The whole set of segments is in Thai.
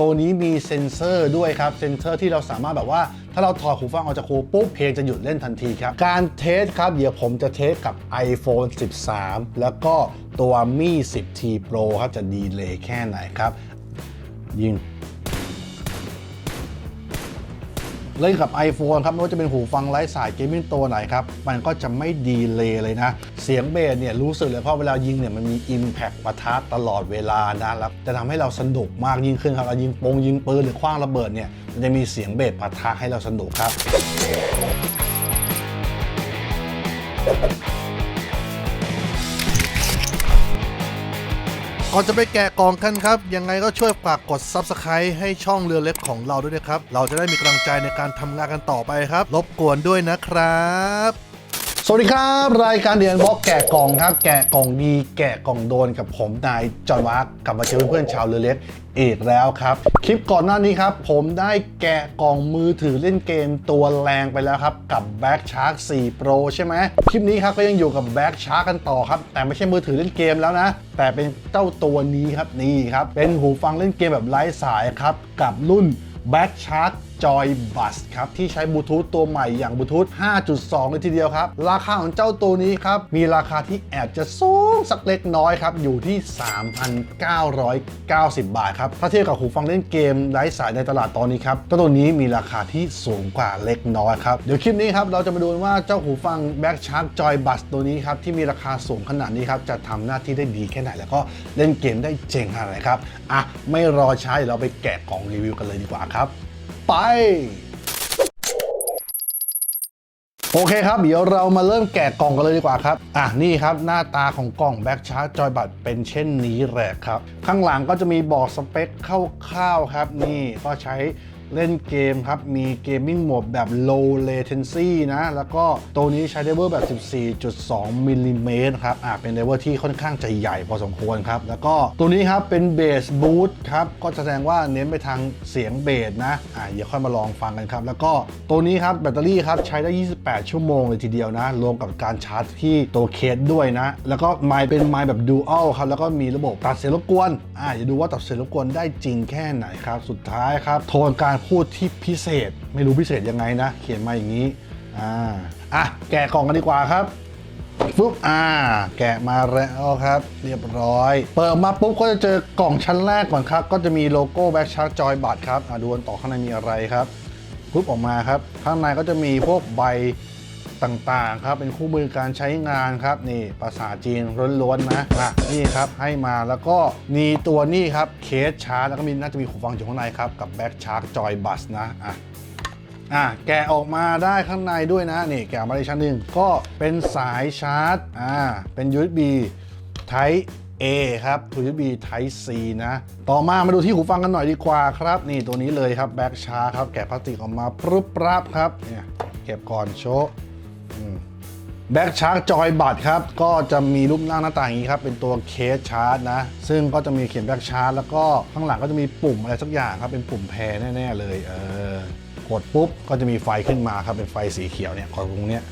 ตัวนี้มีเซ็นเซอร์ด้วยครับ เซ็นเซอร์ที่เราสามารถแบบว่า ถ้าเราถอดหูฟังออกจากหูปุ๊บเพลงจะหยุดเล่นทันทีครับ การเทสครับ เดี๋ยวผมจะเทสกับ iPhone 13 แล้วก็ตัว Mi 10T Pro ครับ จะดีเลย์แค่ไหนครับ ยิง เล่นกับ iPhone ครับไม่ว่าจะเป็นหูฟังไร้สายเกมมิ่งตัวไหนครับมันก็จะไม่ดีเลยเลยนะ เสียงเบสเนี่ยรู้สึกเลยเพราะเวลายิงเนี่ยมันมี Impact ปะทะตลอดเวลานะแล้วจะทำให้เราสนุกมากยิ่งขึ้นครับเรายิงปงยิงปืนหรือคว้างระเบิดเนี่ยมันจะมีเสียงเบสปะทะให้เราสนุกครับ ก่อนจะไปแกะกล่องกันครับ ยังไงก็ช่วยฝากกด Subscribe ให้ช่องเรือเล็กของเราด้วยนะครับ เราจะได้มีกำลังใจในการทำงานกันต่อไปครับ รบกวนด้วยนะครับ สวัสดีครับ รายการเดียนบล็อกแกะกล่องครับ แกะกล่องดี แกะกล่องโดนกับผมนายจอห์นวักกลับมาเจอเพื่อนๆชาวเรือเล็ก อีกแล้วครับ คลิปก่อนหน้านี้ครับ ผมได้แกะกล่องมือถือเล่นเกมตัวแรงไปแล้วครับ กับ Back Shark 4 Pro ใช่ไหมคลิปนี้ครับก็ยังอยู่กับ Back Shark กันต่อครับ แต่ไม่ใช่มือถือเล่นเกมแล้วนะ แต่เป็นเจ้าตัวนี้ครับนี่ครับ เป็นหูฟังเล่นเกมแบบไร้สายครับ กับรุ่น Back Shark Joy Bus ครับ ที่ใช้บลูทูธตัวใหม่อย่างบลูทูธ 5.2 เลยทีเดียวครับ ราคาของเจ้าตัวนี้ครับ มีราคาที่แอบจะสูงสักเล็กน้อยครับ อยู่ที่ 3,990 บาทครับ ถ้าเทียบกับหูฟังเล่นเกมไร้สายในตลาดตอนนี้ครับเจ้าตัวนี้มีราคาที่สูงกว่าเล็กน้อยครับ เดี๋ยวคลิปนี้ครับเราจะมาดูว่าเจ้าหูฟัง Back Shark Joy Bus ตัวนี้ครับที่มีราคาสูงขนาดนี้ครับจะทำหน้าที่ได้ดีแค่ไหนแล้วก็เล่นเกมได้เจ๋งขนาดไหนครับอะไม่รอช้าเดี๋ยวเราไปแกะกล่องรีวิวกันเลยดีกว่าครับ ไป โอเคครับ เดี๋ยวเรามาเริ่มแกะกล่องกันเลยดีกว่าครับ อะ นี่ครับ หน้าตาของกล่องแบ็กชาร์จจอยบัตเป็นเช่นนี้แหละครับ ข้างหลังก็จะมีบอกสเปคคร่าวๆครับ นี่ก็ใช้ เล่นเกมครับ มีเกมมิ่งโหมดแบบ low latency นะ แล้วก็ตัวนี้ใช้เดเวอร์แบบ 14.2มิลลิเมตรครับอะเป็นเดเวอร์ที่ค่อนข้างจะใหญ่พอสมควรครับ แล้วก็ตัวนี้ครับเป็นเบสบูทครับ ก็แสดงว่าเน้นไปทางเสียงเบสนะอะเดี๋ยวค่อยมาลองฟังกันครับ แล้วก็ตัวนี้ครับแบตเตอรี่ครับใช้ได้ 28 ชั่วโมงเลยทีเดียวนะ รวมกับการชาร์จที่ตัวเคสด้วยนะ แล้วก็ไมค์เป็นไมค์แบบดูอัลครับ แล้วก็มีระบบตัดเสียงรบกวนอะเดี๋ยวดูว่าตัดเสียงรบกวนได้จริงแค่ไหนครับ สุดท้ายครับโทนการพูดที่พิเศษ ไม่รู้พิเศษยังไงนะ เขียนมาอย่างนี้อ่าอะแกะกล่องกันดีกว่าครับปุ๊บอ่า แกะมาแล้วครับ เรียบร้อย เปิดมาปุ๊บก็จะเจอกล่องชั้นแรกก่อนครับ ก็จะมีโลโก้แบ็กชาร์จจอยบัตรครับอ่าดูกันต่อข้างในมีอะไรครับปุ๊บออกมาครับ ข้างในก็จะมีพวกใบ ต่างๆครับเป็นคู่มือการใช้งานครับนี่ภาษาจีนล้วนๆนะอะนี่ครับให้มาแล้วก็มีตัวนี่ครับเคสชาร์จแล้วก็มีน่าจะมีหูฟังอยู่ข้างในครับกับแบ็กชาร์จจอยบัสนะอะอะแกะออกมาได้ข้างในด้วยนะนี่แกะออกมาได้ชั้นหนึ่งก็เป็นสายชาร์จอ่าเป็น USB Type A ครับ USB Type C นะ ต่อมามาดูที่หูฟังกันหน่อยดีกว่าครับ นี่ตัวนี้เลยครับแบ็กชาร์ครับ แกะพลาสติกออกมาปรุบปรับครับเนี่ยเก็บก่อนโชว์ แบ็กชาร์จจอยบัตครับ ก็จะมีรูปร่างหน้าตาอย่างนี้ครับ เป็นตัวเคสชาร์จนะ ซึ่งก็จะมีเขียนแบ็กชาร์จแล้วก็ข้างหลังก็จะมีปุ่มอะไรสักอย่างครับ เป็นปุ่มแพรแน่ๆเลย เออกดปุ๊บ ก็จะมีไฟขึ้นมาครับ เป็นไฟสีเขียวเนี่ยกดตรงเนี้ย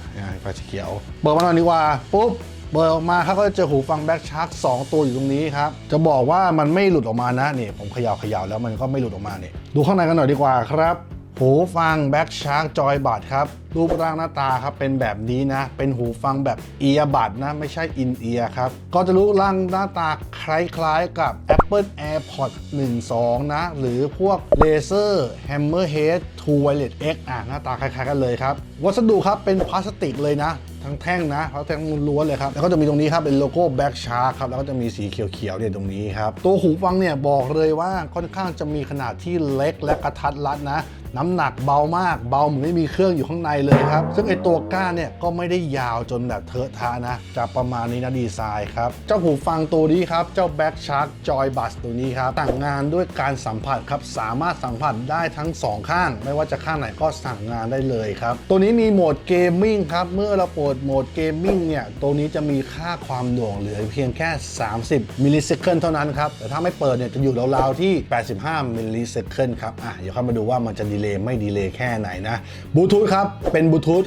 ไฟสีเขียว เปิดมาหน่อยดีกว่า ปุ๊บเปิดออกมาครับก็จะเจอหูฟังแบ็กชาร์ก2ตัวอยู่ตรงนี้ครับ จะบอกว่ามันไม่หลุดออกมานะนี่ผมเขย่าเขย่าแล้วมันก็ไม่หลุดออกมาเนี่ยดูข้างในกันหน่อยดีกว่าครับ หูฟังแบ็กชาร์กจอยบัดครับ รูปร่างหน้าตาครับเป็นแบบนี้นะ เป็นหูฟังแบบเอียบัดนะ ไม่ใช่อินเอียครับ ก็จะรูปร่างหน้าตาคล้ายๆกับ Apple AirPods 1.2 นะ หรือพวก Razer Hammerhead 2 Wireless X อะหน้าตาคล้ายๆกันเลยครับ วัสดุครับเป็นพลาสติกเลยนะทั้งแท่งนะเพราะแท่งล้วนเลยครับ แล้วก็จะมีตรงนี้ครับเป็นโลโก้ Back Shark ครับ แล้วก็จะมีสีเขียวๆเนี่ยตรงนี้ครับ ตัวหูฟังเนี่ยบอกเลยว่าค่อนข้างจะมีขนาดที่เล็กและกระทัดรัดนะ น้ำหนักเบามาก เบาเหมือนไม่มีเครื่องอยู่ข้างในเลยครับ ซึ่งไอตัวก้านเนี่ยก็ไม่ได้ยาวจนแบบเทอะทะนะจะประมาณนี้นะดีไซน์ครับ เจ้าหูฟังตัวนี้ครับ เจ้า Back Shark Joy b u s ตัวนี้ครับสั่งงานด้วยการสัมผัสครับ สามารถสัมผัสได้ทั้งสองข้าง ไม่ว่าจะข้างไหนก็สั่งงานได้เลยครับ ตัวนี้มีโหมดเกมมิ่งครับ เมื่อเราเปิดดโหมดเกมมิ่งเนี่ย ตัวนี้จะมีค่าความหน่วงเหลือเพียงแค่ 30มิลลิเซคันเท่านั้นครับ แต่ถ้าไม่เปิดเนี่ยจะอยู่ราวๆที่ 85มิลลิเซคันครับ อะ เดี๋ยวเข้ามาดูว่ามันจะดีเลย์ไม่ดีเลย์แค่ไหนนะบลูทูธครับ เป็นบลูทูธ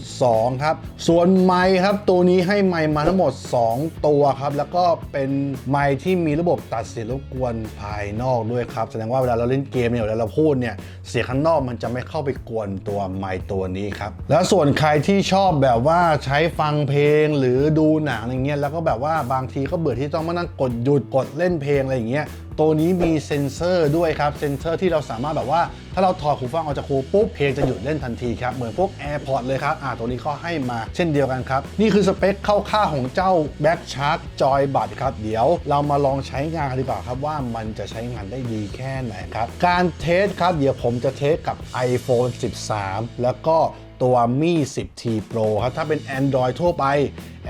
5.2 ครับ ส่วนไมค์ครับ ตัวนี้ให้ไมค์มาทั้งหมด 2 ตัวครับ แล้วก็เป็นไมค์ที่มีระบบตัดเสียงรบกวนภายนอกด้วยครับ แสดงว่าเวลาเราเล่นเกมเนี่ยเวลาเราพูดเนี่ยเสียงข้างนอกมันจะไม่เข้าไปกวนตัวไมค์ตัวนี้ครับ แล้วส่วนใครที่ชอบแบบว่าใช้ฟังเพลงหรือดูหนังอะไรเงี้ยแล้วก็แบบว่าบางทีก็เบื่อที่ต้องมานั่งกดหยุดกดเล่นเพลงอะไรอย่างเงี้ย ตัวนี้มีเซ็นเซอร์ด้วยครับ เซ็นเซอร์ที่เราสามารถแบบว่า ถ้าเราถอดหูฟังออกจากหูปุ๊บเพลงจะหยุดเล่นทันทีครับ เหมือนพวก AirPods เลยครับ อ่าตัวนี้เขาให้มาเช่นเดียวกันครับ นี่คือสเปคเข้าค่าของเจ้า Back Shark Joy Bud ครับ เดี๋ยวเรามาลองใช้งานกันดีกว่าครับว่ามันจะใช้งานได้ดีแค่ไหนครับ การเทสครับ เดี๋ยวผมจะเทสกับ iPhone 13 แล้วก็ ตัวมี 10T Pro ครับ ถ้าเป็น Android ทั่วไป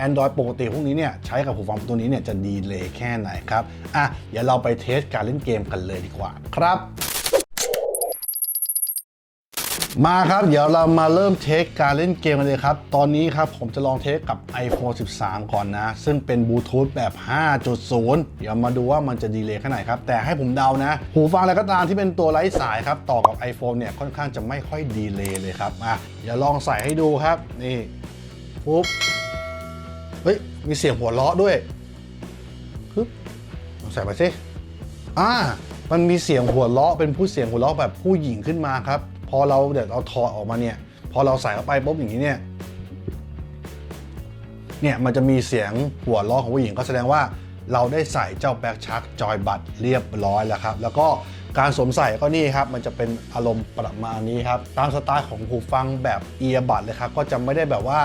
Android ปกติพวกนี้เนี่ยใช้กับหูฟังตัวนี้เนี่ยจะดีเลยแค่ไหนครับ อะ เดี๋ยวเราไปเทสการเล่นเกมกันเลยดีกว่าครับ มาครับ เดี๋ยวเรามาเริ่มเทสการเล่นเกมกันเลยครับ ตอนนี้ครับผมจะลองเทสกับ iPhone 13 ก่อนนะ ซึ่งเป็นบลูทูธแบบ 5.0 เดี๋ยวมาดูว่ามันจะดีเลยแค่ไหนครับ แต่ให้ผมเดานะ หูฟังอะไรก็ตามที่เป็นตัวไร้สายครับ ต่อกับ iPhone เนี่ยค่อนข้างจะไม่ค่อยดีเลย์เลยครับอะเดี๋ยวลองใส่ให้ดูครับ นี่ปุ๊บเฮ้ยมีเสียงหัวเราะด้วยฮึบลองใส่ไปสิอ่ามันมีเสียงหัวเราะเป็นผู้เสียงหัวเราะแบบผู้หญิงขึ้นมาครับ พอเราเดี๋ยวเราถอดออกมาเนี่ย พอเราใส่เข้าไปปุ๊บอย่างนี้เนี่ยเนี่ยมันจะมีเสียงหัวล้อของผู้หญิงก็แสดงว่าเราได้ใส่เจ้าแบ็กชักจอยบัตเรียบร้อยแล้วครับ แล้วก็การสวมใส่ก็นี่ครับ มันจะเป็นอารมณ์ประมาณนี้ครับ ตามสไตล์ของหูฟังแบบเอียบัตเลยครับ ก็จะไม่ได้แบบว่า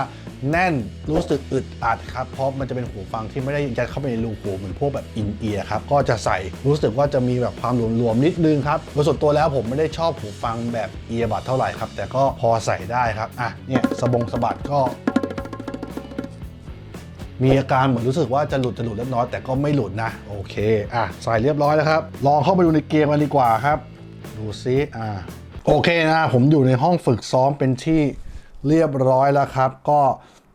แน่นรู้สึกอึดอัดครับ เพราะมันจะเป็นหูฟังที่ไม่ได้ยัดเข้าไปในรูหูเหมือนพวกแบบอินเอียร์ครับ ก็จะใส่รู้สึกว่าจะมีแบบความหลวมๆนิดนึงครับโดยส่วนตัวแล้วผมไม่ได้ชอบหูฟังแบบเอียบัตเท่าไหร่ครับ แต่ก็พอใส่ได้ครับ อะ เนี่ยสบงสะบัดก็มีอาการเหมือนรู้สึกว่าจะหลุดจะหลุดเล็กน้อยแต่ก็ไม่หลุดนะ โอเค อะ ใส่เรียบร้อยแล้วครับ ลองเข้าไปดูในเกมกันดีกว่าครับ ดูซิอ่าโอเคนะผมอยู่ในห้องฝึกซ้อมเป็นที่ เรียบร้อยแล้วครับ ก็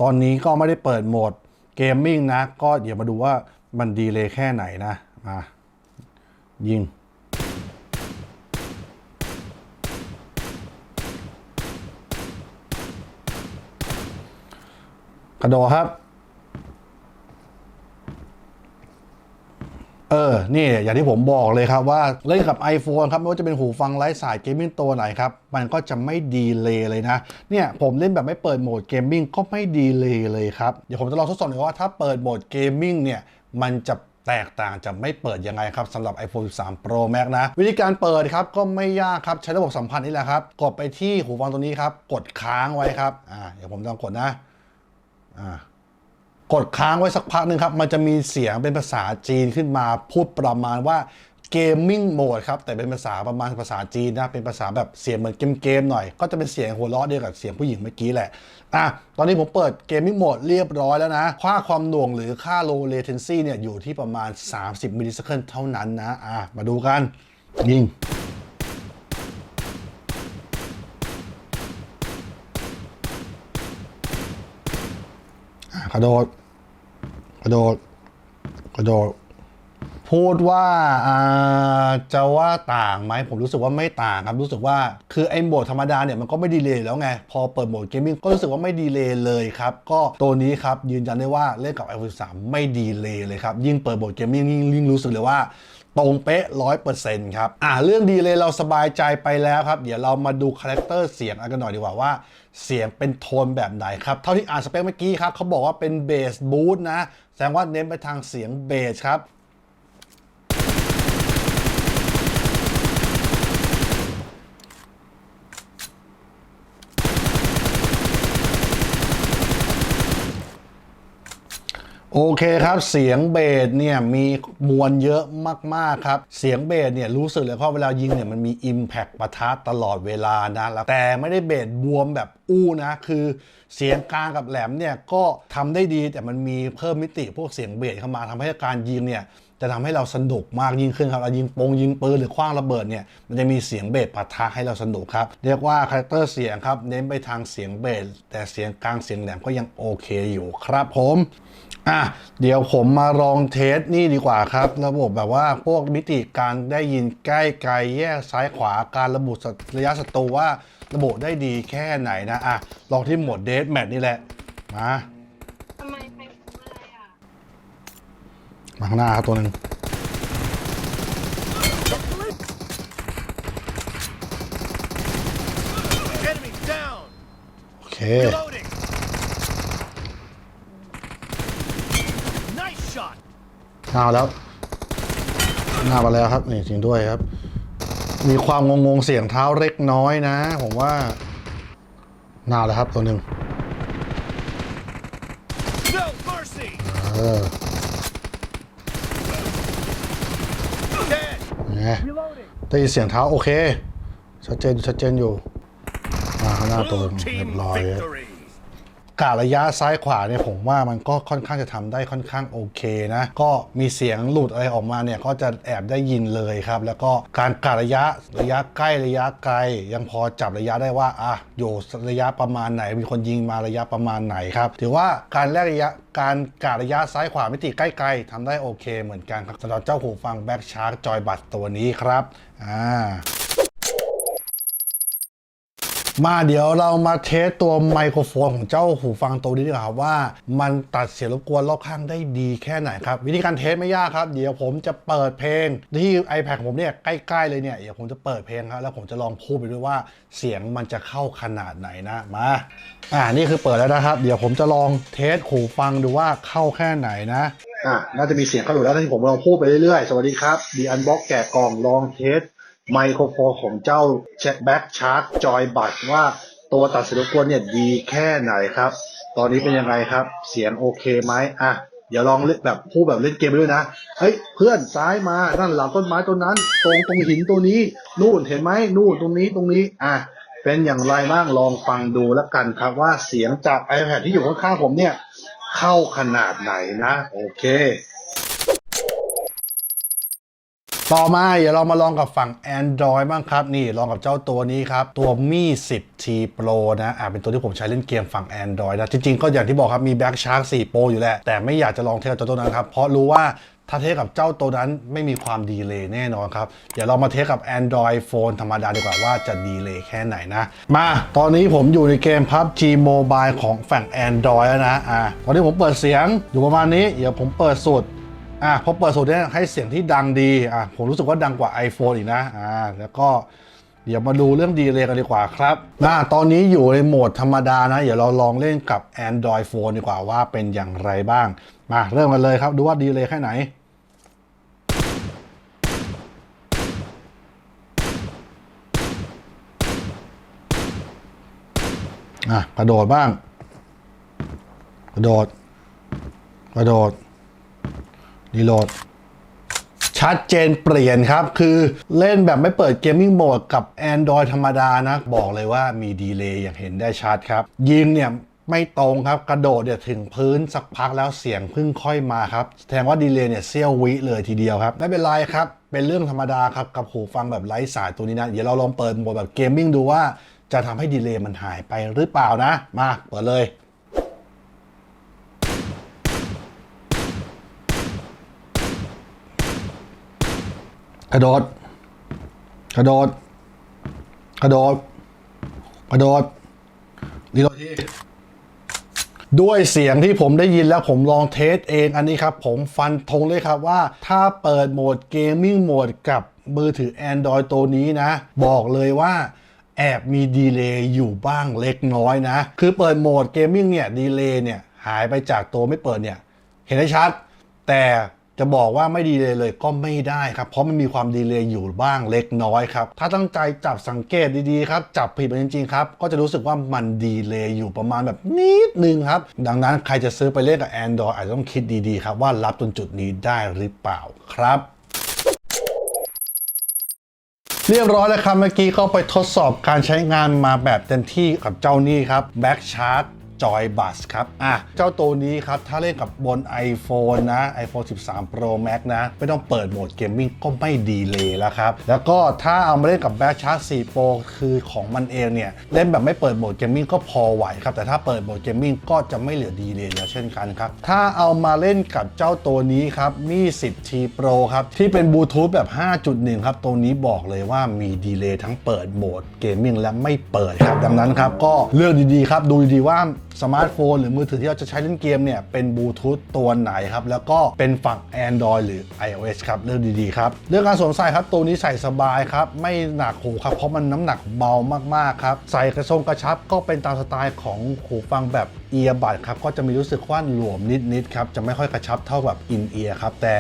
ตอนนี้ก็ไม่ได้เปิดโหมดเกมมิ่งนะ ก็เดี๋ยวมาดูว่ามันดีเลยแค่ไหนนะ มา ยิง กระโดดครับ เออ นี่ อย่างที่ผมบอกเลยครับว่าเล่นกับ iPhone ครับ ไม่ว่าจะเป็นหูฟังไร้สายเกมมิ่งตัวไหนครับ มันก็จะไม่ดีเลยเลยนะ เนี่ย ผมเล่นแบบไม่เปิดโหมดเกมมิ่งก็ไม่ดีเลยเลยครับ เดี๋ยวผมจะลองทดสอบหน่อยว่าถ้าเปิดโหมดเกมมิ่งเนี่ย มันจะแตกต่างจะไม่เปิดยังไงครับสำหรับ iPhone 13 Pro Max นะ วิธีการเปิดครับก็ไม่ยากครับ ใช้ระบบสัมพันธ์นี่แหละครับ กดไปที่หูฟังตัวนี้ครับ กดค้างไว้ครับ อ่า เดี๋ยวผมลองกดนะ อ่า กดค้างไว้สักพักหนึ่งครับ มันจะมีเสียงเป็นภาษาจีนขึ้นมาพูดประมาณว่าเกมมิ่งโหมดครับแต่เป็นภาษาประมาณภาษาจีนนะเป็นภาษาแบบเสียงเหมือนเกมๆหน่อย ก็จะเป็นเสียงหัวเราะเดียวกับเสียงผู้หญิงเมื่อกี้แหละอะตอนนี้ผมเปิดเกมมิ่งโหมดเรียบร้อยแล้วนะ ค่าความหน่วงหรือค่า low latency เนี่ยอยู่ที่ประมาณ 30มิลลิเซคันเท่านั้นนะอะมาดูกันยิง อะก ระโดดกระโดดกระโดดพูดว่าอาจะว่าต่างไหมผมรู้สึกว่าไม่ต่างครับรู้สึกว่าคือไอ้โหมดธรรมดาเนี่ยมันก็ไม่ดีเลยแล้วไง พอเปิดโหมดเกมมิ่งก็รู้สึกว่าไม่ดีเลยเลยครับ ก็ตัวนี้ครับยืนยันได้ว่าเล่นกับ iPhone 13 ไม่ดีเลยเลยครับ ยิ่งเปิดโหมดเกมมิ่งยิ่งรู้สึกเลยว่า ตรงเป๊ะร้อยเปอร์เซ็นต์ครับ อ่าเรื่องดีเลยเราสบายใจไปแล้วครับ เดี๋ยวเรามาดูคาแรคเตอร์เสียงกันหน่อยดีกว่าว่า เสียงเป็นโทนแบบไหนครับ เท่าที่อ่านสเปคเมื่อกี้ครับเขาบอกว่าเป็นเบสบูทนะ แสดงว่าเน้นไปทางเสียงเบสครับ โอเคครับเสียงเบสเนี่ยมีมวลเยอะมากๆครับเสียงเบสเนี่ยรู้สึกเลยว่าเวลายิงเนี่ยมันมี Impact ปะทะตลอดเวลานะแล้วแต่ไม่ได้เบสบวมแบบอู้นะคือเสียงกลางกับแหลมเนี่ยก็ทำได้ดีแต่มันมีเพิ่มมิติพวกเสียงเบสเข้ามาทำให้การยิงเนี่ยจะทำให้เราสนุกมากยิ่งขึ้นครับเรายิงปงยิงปืนหรือคว้างระเบิดเนี่ยมันจะมีเสียงเบสปะทะให้เราสนุกครับเรียกว่าคาแรคเตอร์เสียงครับเน้นไปทางเสียงเบสแต่เสียงกลางเสียงแหลมก็ยังโอเคอยู่ครับผม อะเดี๋ยวผมมาลองเทสนี่ดีกว่าครับ ระบบแบบว่าพวกมิติการได้ยินใกล้ไกลแยกซ้ายขวาการระบุระยะศัตรูว่าระบุได้ดีแค่ไหนนะอะลองที่โหมดเดสแมทนี่แหละ มาทำไมใครทำอะไรอะมาข้างหน้าครับตัวหนึ่ง Enemy down! โอเค หน้ามาแล้วหน้ามาแล้วครับนี่จริงด้วยครับ มีความงงๆเสียงเท้าเล็กน้อยนะ ผมว่าหน้าแล้วครับตัวหนึ่ง No mercy! เออ Dead! ไง Reloading! ได้ยินเสียงเท้าโอเคชัดเจนชัดเจนอยู่มาข้างหน้าตัวห Blue นึ่งเรีย team บร้อยครับ victory! กะระยะซ้ายขวาเนี่ยผมว่ามันก็ค่อนข้างจะทำได้ค่อนข้างโอเคนะ ก็มีเสียงหลุดอะไรออกมาเนี่ยก็จะแอบได้ยินเลยครับ แล้วก็การกะระยะระยะใกล้ระยะไกล ยังพอจับระยะได้ว่าอะอยู่ระยะประมาณไหน มีคนยิงมาระยะประมาณไหนครับ ถือว่าการแลกระยะการกะระยะซ้ายขวามิติใกล้ๆทำได้โอเคเหมือนกันครับสำหรับเจ้าหูฟังแบ็กชาร์ j จอยบัตตัวนี้ครับอ่า มาเดี๋ยวเรามาเทสตัวไมโครโฟนของเจ้าหูฟังตัวนี้ดีกว่าครับว่ามันตัดเสียงรบกวนรอบข้างได้ดีแค่ไหนครับ วิธีการเทสไม่ยากครับ เดี๋ยวผมจะเปิดเพลง ที่ iPad ของผมเนี่ยใกล้ๆเลยเนี่ยเดี๋ยวผมจะเปิดเพลงครับแล้วผมจะลองพูดไปด้วยว่าเสียงมันจะเข้าขนาดไหนนะมาอ่านี่คือเปิดแล้วนะครับ เดี๋ยวผมจะลองเทสหูฟังดูว่าเข้าแค่ไหนนะอ่าน่าจะมีเสียงเข้าอยู่แล้วที่ผมลองพูดไปเรื่อยๆสวัสดีครับดีอันบ็อกแกะกล่องลองเทส ไมโครโฟนของเจ้าแบ็กชาร์จจอยบัตว่าตัวตัดเสียงรบกวนเนี่ยดีแค่ไหนครับ ตอนนี้เป็นยังไงครับ เสียงโอเคไหมอะเดี๋ยวลองเล่นแบบพูดแบบเล่นเกมไปด้วยนะ เฮ้ยเพื่อนซ้ายมานั่นหลังต้นไม้ต้นนั้น ตรงตรงหินตัวนี้ นู่นเห็นไหมนู่นตรงนี้ตรงนี้อะเป็นอย่างไรบ้างลองฟังดูแล้วกันครับว่าเสียงจาก iPad ที่อยู่ข้างๆผมเนี่ย เข้าขนาดไหนนะ โอเค ต่อมาเดี๋ยวเรามาลองกับฝั่ง Android บ้างครับ นี่ลองกับเจ้าตัวนี้ครับ ตัว Mi 10T Pro นะอ่าเป็นตัวที่ผมใช้เล่นเกมฝั่ง Android นะ จริงๆ ก็อย่างที่บอกครับ มี Black Shark 4 Pro อยู่แหละ แต่ไม่อยากจะลองเทียบกับเจ้าตัวนั้นครับ เพราะรู้ว่าถ้าเทียบกับเจ้าตัวนั้นไม่มีความดีเลย์แน่นอนครับ เดี๋ยวเรามาเทียบกับ Android Phone ธรรมดาดีกว่าว่าจะดีเลย์แค่ไหนนะ มา ตอนนี้ผมอยู่ในเกม PUBG Mobile ของฝั่ง Android แล้วนะอ่าตอนนี้ผมเปิดเสียงอยู่ประมาณนี้ เดี๋ยวผมเปิดสุด อะพอเปิดสูตรนี่ยให้เสียงที่ดังดีอะผมรู้สึกว่าดังกว่า iPhone อีกนะอ่าแล้วก็เดี๋ยวมาดูเรื่องดีเลย์กันดีกว่าครับนะตอนนี้อยู่ในโหมดธรรมดานะ เดี๋ยวเราลองเล่นกับ Android Phone ดีกว่าว่าเป็นอย่างไรบ้าง มาเริ่มกันเลยครับ ดูว่าดีเลย์แค่ไหน อะ กระโดดบ้าง กระโดด กระโดด รีโหลด ชัดเจนเปลี่ยนครับ คือเล่นแบบไม่เปิดเกมมิ่งโหมดกับ Android ธรรมดานะ บอกเลยว่ามีดีเลย์อย่างเห็นได้ชัดครับ ยิงเนี่ยไม่ตรงครับ กระโดดเนี่ยถึงพื้นสักพักแล้วเสียงพิ่งค่อยมาครับ แสดงว่าดีเลย์เนี่ยเซี่ยววิเลยทีเดียวครับ ไม่เป็นไรครับ เป็นเรื่องธรรมดาครับ กับหูฟังแบบไร้สายตัวนี้นะ เดี๋ยวเราลองเปิดโหมดแบบเกมมิ่งดูว่าจะทำให้ดีเลย์มันหายไปหรือเปล่านะ มาเปิดเลย กระโดด กระโดด กระโดด กระโดดรีโหลดทีด้วยเสียงที่ผมได้ยินแล้วผมลองเทสเองอันนี้ครับ ผมฟันธงเลยครับว่าถ้าเปิดโหมดเกมมิ่งโหมดกับมือถือ Android ตัวนี้นะ บอกเลยว่าแอบมีดีเลย์อยู่บ้างเล็กน้อยนะ คือเปิดโหมดเกมมิ่งเนี่ยดีเลย์เนี่ยหายไปจากตัวไม่เปิดเนี่ย เห็นได้ชัด แต่ จะบอกว่าไม่ดีเลยเลยก็ไม่ได้ครับ เพราะมันมีความดีเลยอยู่บ้างเล็กน้อยครับ ถ้าตั้งใจจับสังเกตดีๆครับ จับผิดไปจริงๆครับ ก็จะรู้สึกว่ามันดีเลยอยู่ประมาณแบบนิดนึงครับ ดังนั้นใครจะซื้อไปเล่นกับ Android อาจจะต้องคิดดีๆครับ ว่ารับจนจุดนี้ได้หรือเปล่าครับเรียบร้อยแล้วครับ เมื่อกี้เขาไปทดสอบการใช้งานมาแบบเต็มที่กับเจ้านี่ครับ Back Shark Joy Bus ครับ อะ เจ้าตัวนี้ครับ ถ้าเล่นกับบน iPhone นะ iPhone 13 Pro Max นะ ไม่ต้องเปิดโหมดเกมมิ่งก็ไม่ดีเลยแล้วครับ แล้วก็ถ้าเอามาเล่นกับ Back c h a r g 4 Pro คือของมันเองเนี่ย เล่นแบบไม่เปิดโหมดเกมมิ่งก็พอไหวครับ แต่ถ้าเปิดโหมดเกมมิ่งก็จะไม่เหลือดีเลยแล้วเช่นกันครับ ถ้าเอามาเล่นกับเจ้าตัวนี้ครับมี 10T Pro ครับ ที่เป็นบลูทูธแบบ 5.1 ครับ ตัวนี้บอกเลยว่ามีดีเลย์ทั้งเปิดโหมดเกมมิ่งและไม่เปิดครับ ดังนั้นครับก็เลือกดีๆครับ ดูดีๆว่า สมาร์ทโฟนหรือมือถือที่เราจะใช้เล่นเกมเนี่ยเป็นบลูทูธตัวไหนครับ แล้วก็เป็นฝั่ง Android หรือ iOS ครับเลือกดีๆครับ เรื่องการสวมใส่ครับตัวนี้ใส่สบายครับ ไม่หนักหูครับ เพราะมันน้ำหนักเบามากๆครับ ใส่กระทรงกระชับก็เป็นตามสไตล์ของหูฟังแบบเอียบัดครับก็จะมีรู้สึกว่าหลวมนิดๆครับจะไม่ค่อยกระชับเท่าแบบอินเอียครับแต่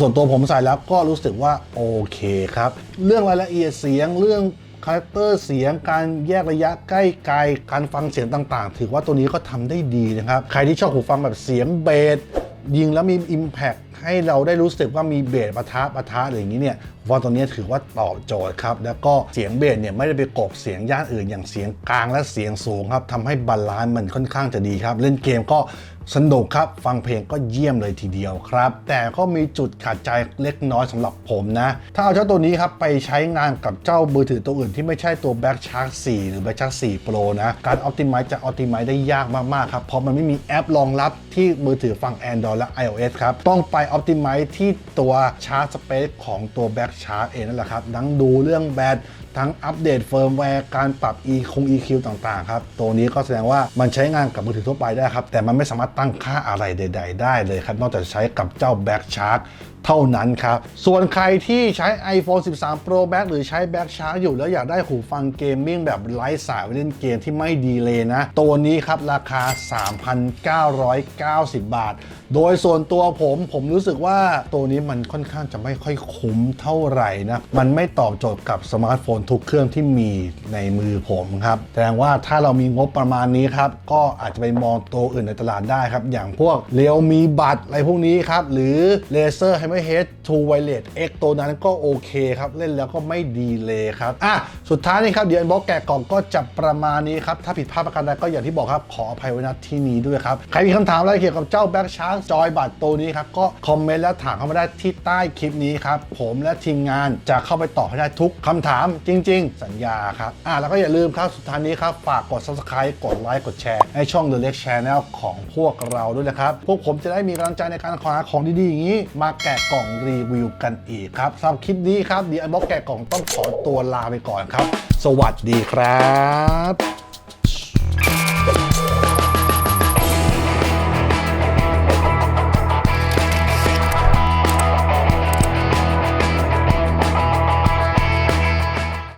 ส่วนตัวผมใส่แล้วก็รู้สึกว่าโอเคครับเรื่องรายละเอียดเสียงเรื่อง คาแรคเตอร์เสียงการแยกระยะใกล้ไกลการฟังเสียงต่างๆ ถือว่าตัวนี้ก็ทำได้ดีนะครับ ใครที่ชอบหูฟังแบบเสียงเบสยิงแล้วมี Impact ให้เราได้รู้สึกว่ามีเบสปะทะปะทะอะไรอย่างนี้เนี่ยหูฟังตัวนี้ถือว่าตอบโจทย์ครับ แล้วก็เสียงเบสเนี่ยไม่ได้ไปกบเสียงย่านอื่น อย่างเสียงกลางและเสียงสูงครับทำให้บาลานซ์มันค่อนข้างจะดีครับ เล่นเกมก็สนุกครับ ฟังเพลงก็เยี่ยมเลยทีเดียวครับ แต่ก็มีจุดขัดใจเล็กน้อยสำหรับผมนะ ถ้าเอาเจ้าตัวนี้ครับ ไปใช้งานกับเจ้ามือถือตัวอื่นที่ไม่ใช่ตัว Back Shark 4 หรือ Back Shark 4 Pro นะ การ Optimize จะ Optimize ได้ยากมาก ๆ ครับ เพราะมันไม่มีแอปรองรับที่มือถือฝั่ง Android และ iOS ครับ ต้องไปออ t ติไม z ์ที่ตัวชาร์จสเปซของตัวแบ็กชาร์จเองนั่นแหละครับทั้งดูเรื่องแบตทั้งอัปเดตเฟิร์มแวร์การปรับ e คง EQ ต่างๆ ครับ ตัวนี้ก็แสดงว่ามันใช้งานกับมือถือทั่วไปได้ครับ แต่มันไม่สามารถตั้งค่าอะไรใด ๆ ได้เลยครับ นอกจากใช้กับเจ้า Back Shark เท่านั้นครับ ส่วนใครที่ใช้ iPhone 13 Pro Max หรือใช้ Back Shark อยู่แล้วอยากได้หูฟังเกมมิ่งแบบไร้สายเล่นเกมที่ไม่ดีเลยนะ ตัวนี้ครับราคา 3,990 บาท โดยส่วนตัวผมผมรู้สึกว่าตัวนี้มันค่อนข้างจะไม่ค่อยคุ้มเท่าไหร่นะ มันไม่ตอบโจทย์กับสมาร์ทโฟนทุกเครื่องที่มีในมือผมครับแสดงว่าถ้าเรามีงบประมาณนี้ครับ ก็อาจจะไปมองตัวอื่นในตลาดได้ครับ อย่างพวกเรียวมีบัตรอะไรพวกนี้ครับหรือเลเซอร์ m e r Hammerhead 2 Wireless X ตัวนั้นก็โอเคครับ เล่นแล้วก็ไม่ดีเลยครับ อะ สุดท้ายนี่ครับ เดี๋ยวบล็อกแกะกล่องก็จะประมาณนี้ครับ ถ้าผิดพลาดประการใดก็อย่างที่บอกครับ ขออภัยไว้ณที่นี้ด้วยครับ ใครมีคำถามอะไรเกี่ยวกับเจ้า Back Shark จอยบัตรตัวนี้ครับ ก็คอมเมนต์แล้วถามเข้ามาได้ที่ใต้คลิปนี้ครับ ผมและทีมงานจะเข้าไปตอบให้ได้ทุกคำถามจริง ๆ สัญญาครับ อะแล้วก็อย่าลืมครับ สุดท้ายนี้ครับ ฝากกด subscribe กดไลค์ กดแชร์ให้ช่อง The Leg Channel ของพวกเราด้วยนะครับ พวกผมจะได้มีกำลังใจในการหาของดีๆอย่างนี้มาแกะกล่องรีวิวกันอีกครับสำหรับคลิปนี้ครับเดี๋ยวไอ้บล็อกแกะกล่องต้องขอตัวลาไปก่อนครับ สวัสดีครับ